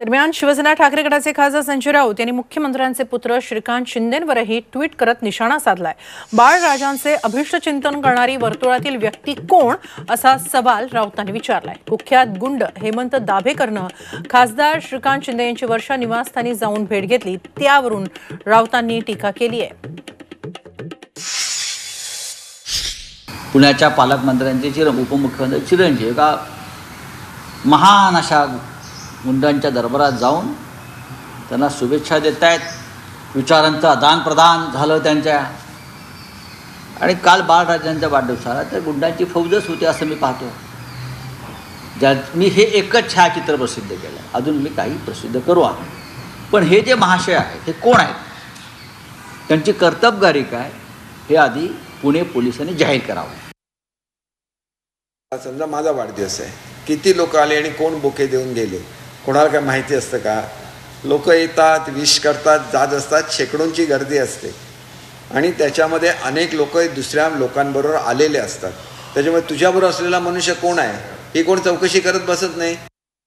दरम्यान शिवसेना ठाकरे गटाचे खासदार संजय राऊत यांनी मुख्यमंत्र्यांचे पुत्र श्रीकांत शिंदेंवरही ट्विट करत निशाणा साधलाय. बाळराजांचे अभिष्ट चिंतन करणारी वर्तुळातील व्यक्ती कोण असा सवाल राऊतांनी विचारलाय. कुख्यात गुंड हेमंत दाभेकरनं खासदार श्रीकांत शिंदे यांची वर्षा निवासस्थानी जाऊन भेट घेतली. त्यावरून राऊतांनी टीका केली आहे. पुण्याच्या पालकमंत्र्यांचे चिर उपमुख्यमंत्री चिरंजीव का महान अशा गुंडांच्या दरबारात जाऊन त्यांना शुभेच्छा देत आहेत विचारांचं आदानप्रदान झालं त्यांच्या. आणि काल बाळराजांच्या वाढदिवसाला तर गुंडांची फौजच होती असं मी पाहतो. ज्या मी हे एकच छायाचित्र प्रसिद्ध केलं. अजून मी काही प्रसिद्ध करू आहे पण हे जे महाशय आहेत हे कोण आहेत? त्यांची कर्तबगारी काय? हे आधी पुणे पोलिसांनी जाहीर करावं. समजा माझा वाढदिवस आहे. किती लोक आले आणि कोण बोके देऊन गेले? कोणाला काय माहिती असतं का? लोक येतात विश करतात जात असतात शेकडोंची गर्दी असते. आणि त्याच्यामध्ये अनेक लोक दुसऱ्या लोकांबरोबर आलेले असतात. त्याच्यामुळे तुझ्याबरोबर असलेला मनुष्य कोण आहे? ही कोण चौकशी करत बसत नाही?